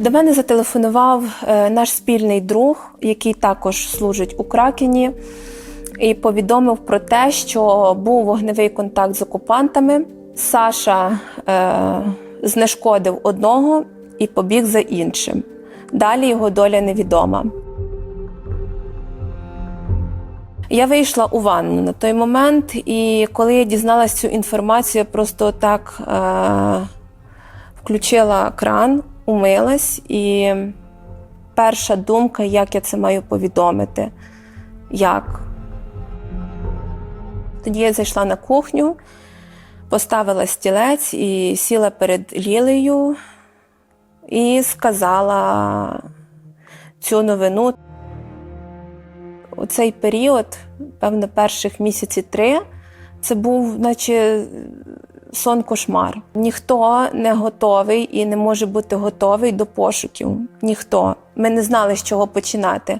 До мене зателефонував е, наш спільний друг, який також служить у Кракені, і повідомив про те, що був вогневий контакт з окупантами. Саша е, знешкодив одного і побіг за іншим. Далі його доля невідома. Я вийшла у ванну на той момент, і коли я дізналася цю інформацію, просто так е, включила кран, умилась, і перша думка, як я це маю повідомити. Як? Тоді я зайшла на кухню, поставила стілець і сіла перед Лілею і сказала цю новину. У цей період, певно, перших місяці три, це був, наче сон кошмар. Ніхто не готовий і не може бути готовий до пошуків. Ніхто. Ми не знали, з чого починати.